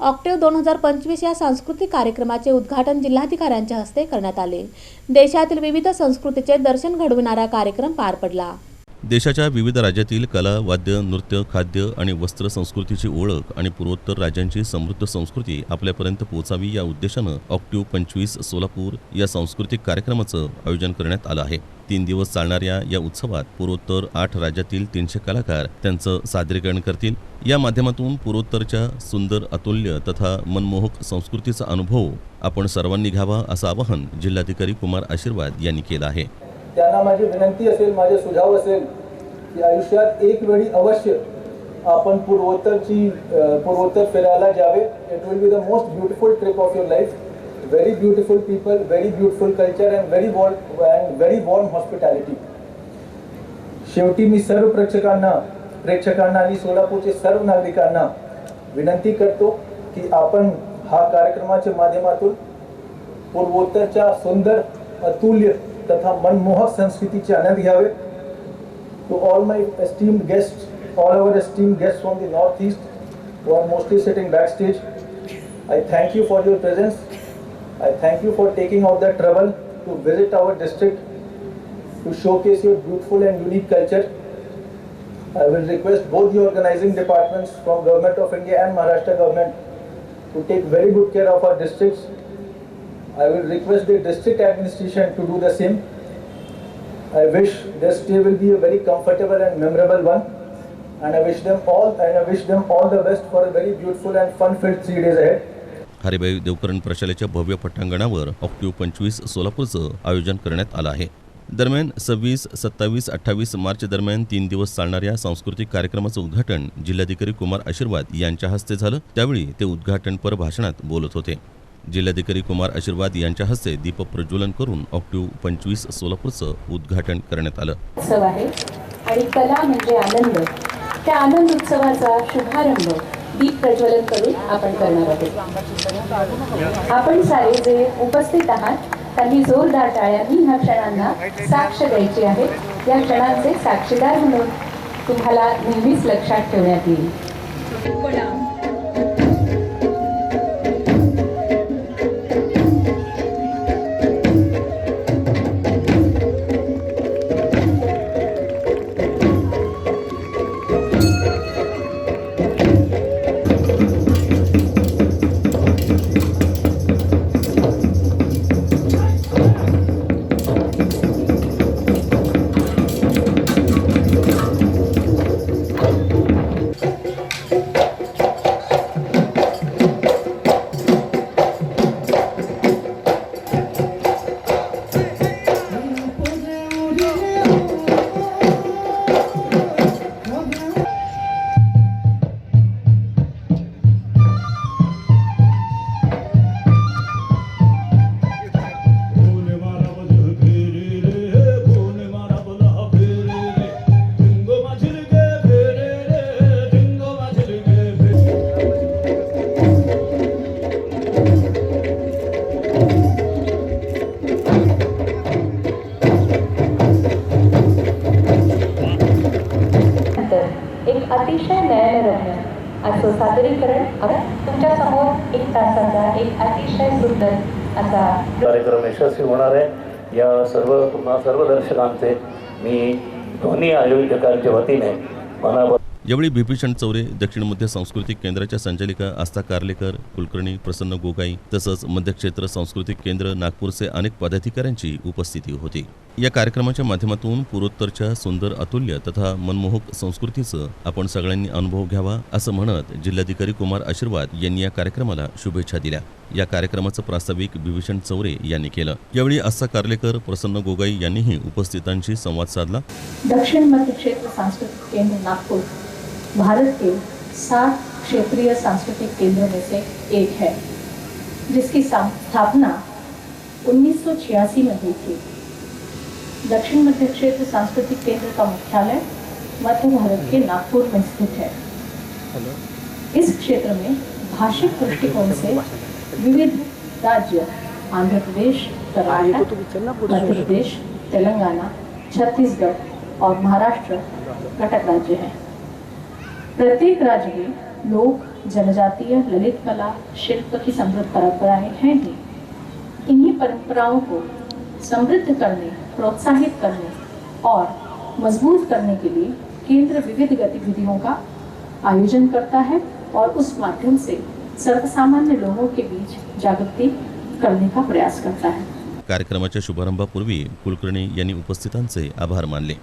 Octave दोन हजार पंचवीस या सांस्कृतिक कार्यक्रमाचे उद्घाटन जिल्हाधिकाऱ्यांच्या हस्ते करण्यात आले. देशातील विविध संस्कृतीचे दर्शन घडविणारा कार्यक्रम पार पडला. देशाच्या विविध राज्यातील कला वाद्य नृत्य खाद्य आणि वस्त्र संस्कृतीची ओळख आणि पूर्वोत्तर राज्यांची समृद्ध संस्कृती आपल्यापर्यंत पोहोचावी या उद्देशानं ऑक्टिव्ह पंचवीस सोलापूर या सांस्कृतिक कार्यक्रमाचं आयोजन करण्यात आलं आहे. तीन दिवस चालणाऱ्या या उत्सवात पूर्वोत्तर आठ राज्यातील तीनशे कलाकार त्यांचं सादरीकरण करतील. या माध्यमातून पूर्वोत्तरच्या सुंदर अतुल्य तथा मनमोहक संस्कृतीचा अनुभव आपण सर्वांनी घ्यावा असं आवाहन जिल्हाधिकारी कुमार आशीर्वाद यांनी केलं आहे. त्यांना माझी विनंती असेल माझे सुझाव असेल की आयुष्यात एक वेळी अवश्य आपण पूर्वोत्तरची पूर्वोत्तर फिरायला जावे. It will be the most beautiful trip of your life very beautiful people very beautiful culture and very warm and very warm hospitality शेवटी मी सर्व प्रेक्षकांना प्रेक्षकांना आणि सोलापूरचे सर्व नागरिकांना विनंती करतो की आपण हा कार्यक्रमाच्या माध्यमातून पूर्वोत्तरच्या सुंदर अतुल्य तथा मनमोहक संस्कृतीचे आनंद घ्यावे. to all my esteemed guests, all our esteemed guests from the Northeast who are mostly sitting backstage. I thank you for your presence. I thank you for taking out the trouble to visit our district to showcase your beautiful and unique culture. I will request both the organizing departments from Government of India and Maharashtra Government to take very good care of our districts. I will request the district administration to do the same. I wish their stay will be a very comfortable and memorable one. And I wish them all and I wish them all the best for a very beautiful and fun-filled three days ahead. Haribhai Devkaran प्रशालेच्या भव्य पटांगणावर active पंचवीस सोलापूरचं आयोजन करण्यात आलं आहे दरम्यान सव्वीस सत्तावीस अठ्ठावीस मार्च दरम्यान तीन दिवस चालणाऱ्या सांस्कृतिक कार्यक्रमाचं उद्घाटन जिल्हाधिकारी कुमार आशीर्वाद यांच्या हस्ते झालं त्यावेळी ते उद्घाटनपर भाषणात बोलत होते जिल्हाधिकारी कुमार आशीर्वाद यांच्या हस्ते दीप प्रज्वलन करून ऑक्टिव्ह पंचवीस सोलापूरचं उद्घाटन करण्यात आलं. उत्सव आहे. आणि कला म्हणजे आनंद. त्या आनंद उत्सवाचा शुभारंभ दीप प्रज्वलन करून आपण करणार आहोत. आपण सारे जे उपस्थित आहात त्यांनी जोरदार टाळ्यांनी ह्या क्षणांना साक्ष द्यायची आहे. या क्षणांचे साक्षीदार म्हणून तुम्हाला नेहमीच लक्षात ठेवण्यात येईल. असं सादरीकरण आपण तुमच्यासमोर एक तासाचा एक अतिशय सुंदर असा कार्यक्रम यशस्वी होणार आहे. या सर्व तुम्हा सर्व दर्शकांचे मी दोन्ही आयोजकांच्या वतीने मनापासून यावेळी बिभीषण चौरे दक्षिण मध्य सांस्कृतिक केंद्राच्या संचालिका आस्था कार्लेकर कुलकर्णी प्रसन्न गोगाई तसंच मध्य क्षेत्र सांस्कृतिक केंद्र नागपूरचे अनेक पदाधिकाऱ्यांची उपस्थिती होती. या कार्यक्रमाच्या माध्यमातून पूर्वोत्तरच्या सुंदर अतुल्य तथा मनमोहक संस्कृतीचं आपण सगळ्यांनी अनुभव घ्यावा असं म्हणत जिल्हाधिकारी कुमार आशीर्वाद यांनी या कार्यक्रमाला शुभेच्छा दिल्या. या कार्यक्रमाचं प्रास्ताविक बिभीषण चौरे यांनी केलं. यावेळी आस्था कार्लेकर प्रसन्न गोगाई यांनीही उपस्थितांशी संवाद साधला. दक्षिण मध्य क्षेत्र सांस्कृतिक केंद्र नागपूर. भारत के सात क्षेत्रीय सांस्कृतिक केंद्रों में से एक है जिसकी स्थापना 1986 में हुई थी दक्षिण मध्य क्षेत्र सांस्कृतिक केंद्र का मुख्यालय मध्य भारत के नागपुर में स्थित है। इस क्षेत्र में भाषिक दृष्टिकोण से विविध राज्य आंध्र प्रदेश कर्नाटक मध्य प्रदेश तेलंगाना छत्तीसगढ़ और महाराष्ट्र घटक राज्य हैं। प्रत्येक राज्य में लोक जनजातीय ललित कला शिल्प की समृद्ध परंपराएँ हैं ही। इन्हीं परंपराओं को समृद्ध करने, प्रोत्साहित करने और मज़बूत करने के लिए केंद्र विविध गतिविधियों का आयोजन करता है और उस माध्यम से सर्वसामान्य लोगों के बीच जागृति करने का प्रयास करता है। कार्यक्रमाच्या शुभारंभापूर्वी कुलकर्णी यांनी उपस्थितांचे आभार मानले.